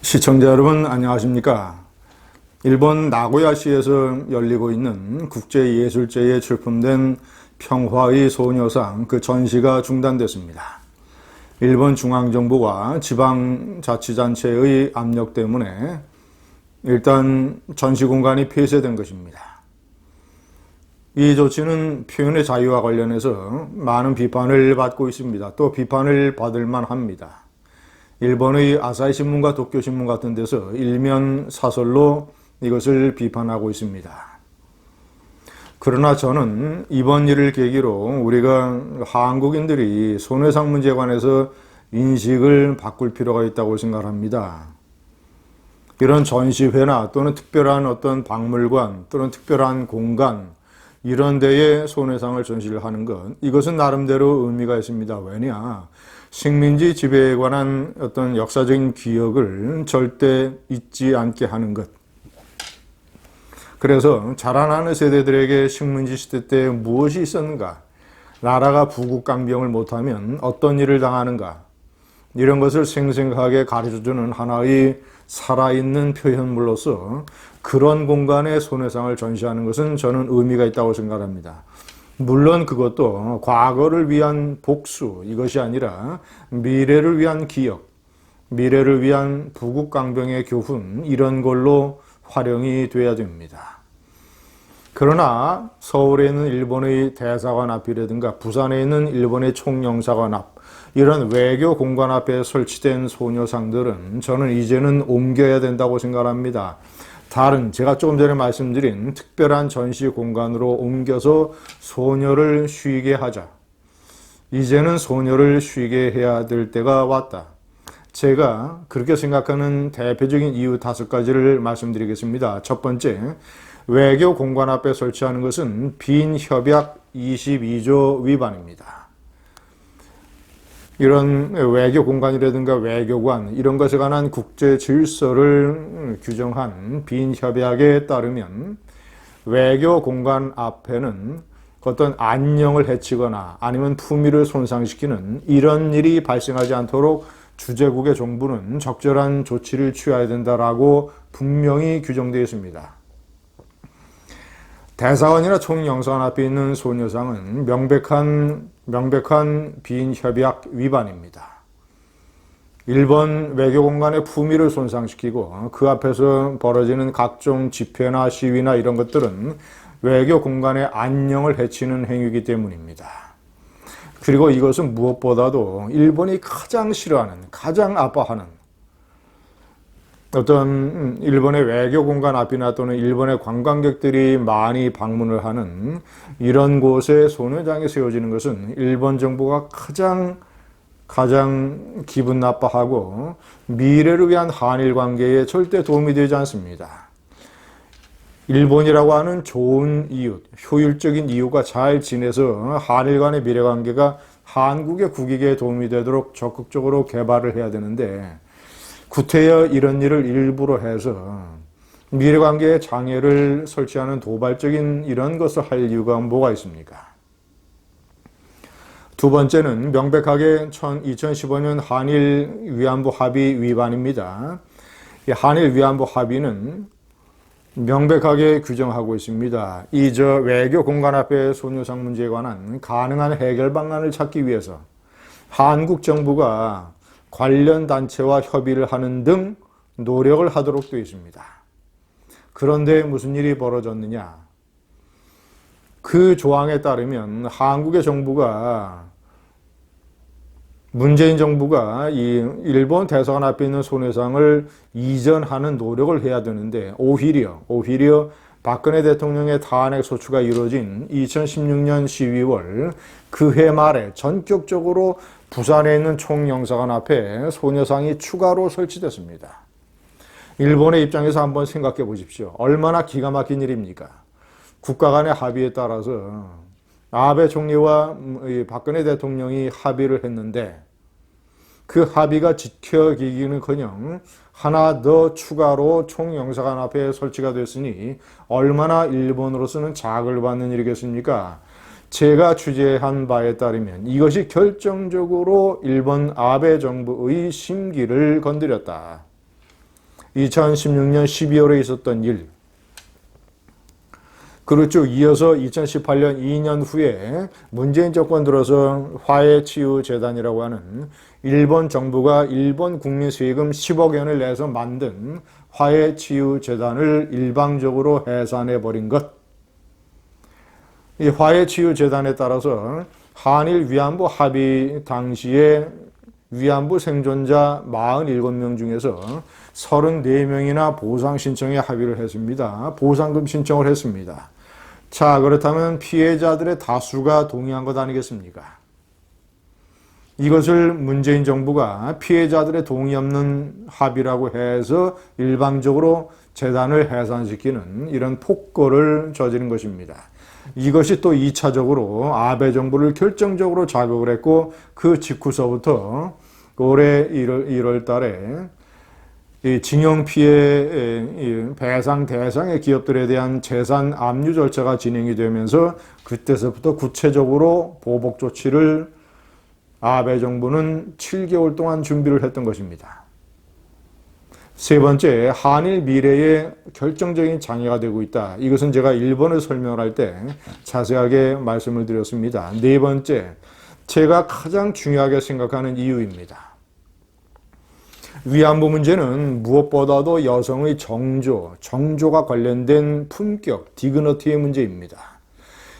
시청자 여러분 안녕하십니까? 일본 나고야시에서 열리고 있는 국제예술제에 출품된 평화의 소녀상 그 전시가 중단됐습니다. 일본 중앙정부와 지방자치단체의 압력 때문에 일단 전시 공간이 폐쇄된 것입니다. 이 조치는 표현의 자유와 관련해서 많은 비판을 받고 있습니다. 또 비판을 받을 만합니다. 일본의 아사히 신문과 도쿄 신문 같은 데서 일면 사설로 이것을 비판하고 있습니다. 그러나 저는 이번 일을 계기로 우리가 한국인들이 손해상 문제에 관해서 인식을 바꿀 필요가 있다고 생각합니다. 이런 전시회나 또는 특별한 어떤 박물관 또는 특별한 공간 이런 데에 손해상을 전시를 하는 것 이것은 나름대로 의미가 있습니다. 왜냐? 식민지 지배에 관한 어떤 역사적인 기억을 절대 잊지 않게 하는 것. 그래서 자라나는 세대들에게 식민지 시대 때 무엇이 있었는가? 나라가 부국강병을 못하면 어떤 일을 당하는가? 이런 것을 생생하게 가르쳐주는 하나의 살아있는 표현물로서 그런 공간에 손해상을 전시하는 것은 저는 의미가 있다고 생각합니다. 물론 그것도 과거를 위한 복수, 이것이 아니라 미래를 위한 기억, 미래를 위한 부국강병의 교훈, 이런 걸로 활용이 돼야 됩니다. 그러나 서울에 있는 일본의 대사관 앞이라든가 부산에 있는 일본의 총영사관 앞, 이런 외교 공간 앞에 설치된 소녀상들은 저는 이제는 옮겨야 된다고 생각합니다. 다른 제가 조금 전에 말씀드린 특별한 전시 공간으로 옮겨서 소녀를 쉬게 하자. 이제는 소녀를 쉬게 해야 될 때가 왔다. 제가 그렇게 생각하는 대표적인 이유 다섯 가지를 말씀드리겠습니다. 첫 번째, 외교 공간 앞에 설치하는 것은 빈 협약 22조 위반입니다. 이런 외교 공간이라든가 외교관 이런 것에 관한 국제 질서를 규정한 빈 협약에 따르면 외교 공간 앞에는 어떤 안녕을 해치거나 아니면 품위를 손상시키는 이런 일이 발생하지 않도록 주재국의 정부는 적절한 조치를 취해야 된다라고 분명히 규정되어 있습니다. 대사관이나 총영사관 앞에 있는 소녀상은 명백한 명백한 빈 협약 위반입니다. 일본 외교 공간의 품위를 손상시키고 그 앞에서 벌어지는 각종 집회나 시위나 이런 것들은 외교 공간의 안녕을 해치는 행위이기 때문입니다. 그리고 이것은 무엇보다도 일본이 가장 싫어하는, 가장 아파하는 어떤 일본의 외교 공간 앞이나 또는 일본의 관광객들이 많이 방문을 하는 이런 곳에 소녀장이 세워지는 것은 일본 정부가 가장 가장 기분 나빠하고 미래를 위한 한일 관계에 절대 도움이 되지 않습니다. 일본이라고 하는 좋은 이웃, 효율적인 이유가 잘 지내서 한일 간의 미래 관계가 한국의 국익에 도움이 되도록 적극적으로 개발을 해야 되는데 구태여 이런 일을 일부러 해서 미래관계에 장애를 설치하는 도발적인 이런 것을 할 이유가 뭐가 있습니까? 두 번째는 명백하게 2015년 한일 위안부 합의 위반입니다. 한일 위안부 합의는 명백하게 규정하고 있습니다. 이 저 외교 공간 앞에 소녀상 문제에 관한 가능한 해결 방안을 찾기 위해서 한국 정부가 관련 단체와 협의를 하는 등 노력을 하도록 되어 있습니다. 그런데 무슨 일이 벌어졌느냐? 그 조항에 따르면 한국의 정부가 문재인 정부가 이 일본 대사관 앞에 있는 손해상을 이전하는 노력을 해야 되는데 오히려 오히려 박근혜 대통령의 탄핵 소추가 이루어진 2016년 12월 그해 말에 전격적으로 부산에 있는 총영사관 앞에 소녀상이 추가로 설치됐습니다. 일본의 입장에서 한번 생각해 보십시오. 얼마나 기가 막힌 일입니까? 국가 간의 합의에 따라서 아베 총리와 박근혜 대통령이 합의를 했는데 그 합의가 지켜지기는커녕 하나 더 추가로 총영사관 앞에 설치가 됐으니 얼마나 일본으로서는 자극을 받는 일이겠습니까? 제가 취재한 바에 따르면 이것이 결정적으로 일본 아베 정부의 심기를 건드렸다. 2016년 12월에 있었던 일. 그렇죠. 이어서 2018년 2년 후에 문재인 정권 들어서 화해치유재단이라고 하는 일본 정부가 일본 국민 세금 10억 원을 내서 만든 화해치유재단을 일방적으로 해산해 버린 것. 이 화해치유재단에 따라서 한일 위안부 합의 당시에 위안부 생존자 47명 중에서 34명이나 보상 신청에 합의를 했습니다. 보상금 신청을 했습니다. 자, 그렇다면 피해자들의 다수가 동의한 것 아니겠습니까? 이것을 문재인 정부가 피해자들의 동의 없는 합의라고 해서 일방적으로 재단을 해산시키는 이런 폭거를 저지른 것입니다. 이것이 또 2차적으로 아베 정부를 결정적으로 자극을 했고 그 직후서부터 올해 1월, 1월 달에 이 징용 피해 배상 대상의 기업들에 대한 재산 압류 절차가 진행이 되면서 그때서부터 구체적으로 보복 조치를 아베 정부는 7개월 동안 준비를 했던 것입니다. 세 번째, 한일 미래에 결정적인 장애가 되고 있다. 이것은 제가 일본을 설명할 때 자세하게 말씀을 드렸습니다. 네 번째, 제가 가장 중요하게 생각하는 이유입니다. 위안부 문제는 무엇보다도 여성의 정조, 정조가 관련된 품격, 디그너티의 문제입니다.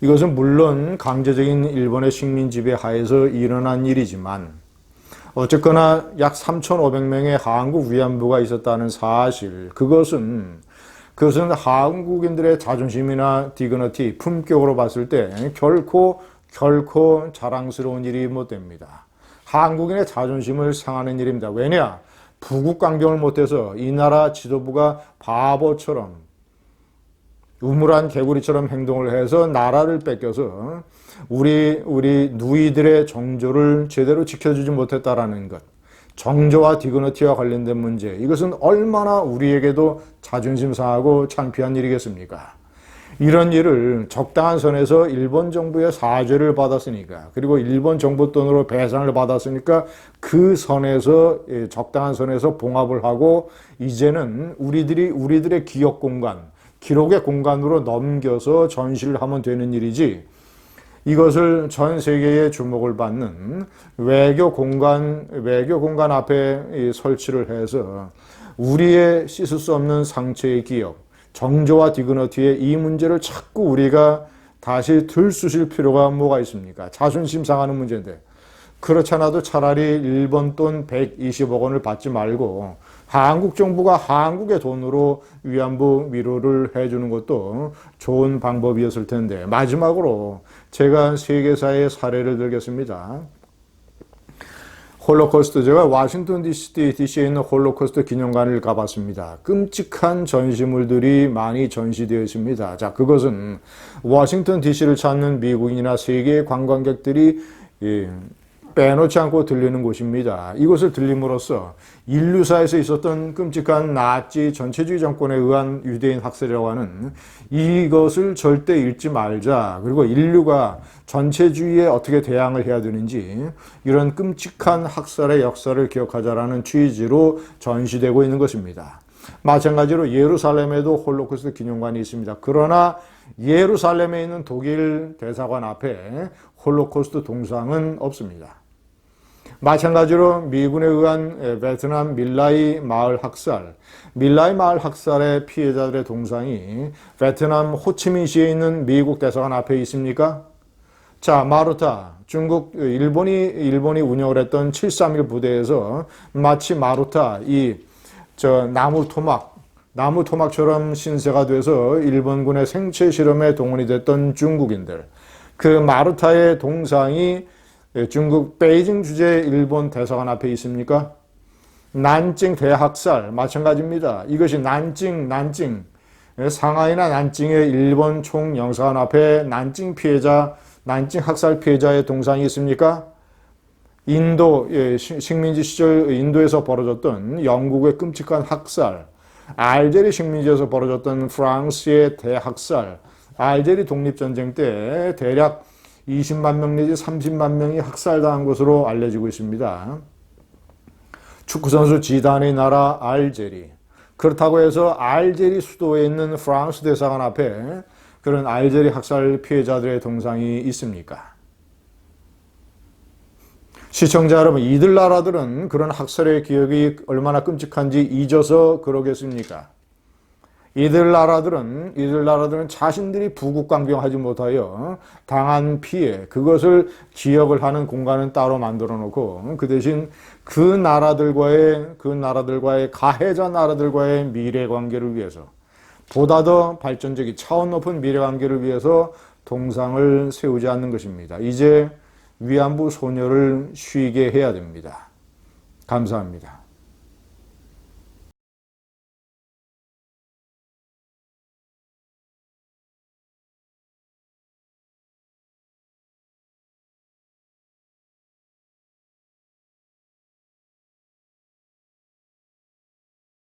이것은 물론 강제적인 일본의 식민 지배 하에서 일어난 일이지만 어쨌거나 약 3,500명의 한국 위안부가 있었다는 사실, 그것은 그것은 한국인들의 자존심이나 디그너티, 품격으로 봤을 때 결코 결코 자랑스러운 일이 못 됩니다. 한국인의 자존심을 상하는 일입니다. 왜냐? 부국 강경을 못해서 이 나라 지도부가 바보처럼 우물한 개구리처럼 행동을 해서 나라를 뺏겨서 우리 우리 누이들의 정조를 제대로 지켜주지 못했다라는 것. 정조와 디그너티와 관련된 문제. 이것은 얼마나 우리에게도 자존심 상하고 창피한 일이겠습니까? 이런 일을 적당한 선에서 일본 정부의 사죄를 받았으니까 그리고 일본 정부 돈으로 배상을 받았으니까 그 선에서 예, 적당한 선에서 봉합을 하고 이제는 우리들이 우리들의 기억 공간, 기록의 공간으로 넘겨서 전시를 하면 되는 일이지. 이것을 전 세계의 주목을 받는 외교 공간 외교 공간 앞에 설치를 해서 우리의 씻을 수 없는 상처의 기억 정조와 디그너티의 이 문제를 자꾸 우리가 다시 들쑤실 필요가 뭐가 있습니까? 자존심 상하는 문제인데. 그렇잖아도 차라리 일본 돈 120억 원을 받지 말고 한국 정부가 한국의 돈으로 위안부 위로를 해주는 것도 좋은 방법이었을 텐데 마지막으로 제가 세계사의 사례를 들겠습니다. 홀로코스트 제가 워싱턴 DC에 있는 홀로코스트 기념관을 가봤습니다. 끔찍한 전시물들이 많이 전시되어 있습니다. 자, 그것은 워싱턴 DC를 찾는 미국인이나 세계 관광객들이 예, 빼놓지 않고 들리는 곳입니다. 이곳을 들림으로써 인류사에서 있었던 끔찍한 나치 전체주의 정권에 의한 유대인 학살이라고 하는 이것을 절대 잃지 말자. 그리고 인류가 전체주의에 어떻게 대항을 해야 되는지 이런 끔찍한 학살의 역사를 기억하자라는 취지로 전시되고 있는 것입니다. 마찬가지로 예루살렘에도 홀로코스트 기념관이 있습니다. 그러나 예루살렘에 있는 독일 대사관 앞에 홀로코스트 동상은 없습니다. 마찬가지로 미군에 의한 베트남 밀라이 마을 학살, 밀라이 마을 학살의 피해자들의 동상이 베트남 호치민시에 있는 미국 대사관 앞에 있습니까? 자, 마루타, 중국, 일본이, 일본이 운영을 했던 731 부대에서 마치 마루타, 이, 저, 나무 토막, 나무 토막처럼 신세가 돼서 일본군의 생체 실험에 동원이 됐던 중국인들. 그 마루타의 동상이 예, 중국 베이징 주재 일본 대사관 앞에 있습니까? 난징 대학살 마찬가지입니다. 이것이 난징 난징 예, 상하이나 난징의 일본 총영사관 앞에 난징 피해자 난징 학살 피해자의 동상이 있습니까? 인도 예, 식민지 시절 인도에서 벌어졌던 영국의 끔찍한 학살, 알제리 식민지에서 벌어졌던 프랑스의 대학살, 알제리 독립전쟁 때 대략 20만 명 내지 30만 명이 학살당한 것으로 알려지고 있습니다. 축구선수 지단의 나라 알제리. 그렇다고 해서 알제리 수도에 있는 프랑스 대사관 앞에 그런 알제리 학살 피해자들의 동상이 있습니까? 시청자 여러분, 이들 나라들은 그런 학살의 기억이 얼마나 끔찍한지 잊어서 그러겠습니까? 이들 나라들은 이들 나라들은 자신들이 부국강병하지 못하여 당한 피해 그것을 기억을 하는 공간은 따로 만들어 놓고 그 대신 그 나라들과의 그 나라들과의 가해자 나라들과의 미래 관계를 위해서 보다 더 발전적인 차원 높은 미래 관계를 위해서 동상을 세우지 않는 것입니다. 이제 위안부 소녀를 쉬게 해야 됩니다. 감사합니다.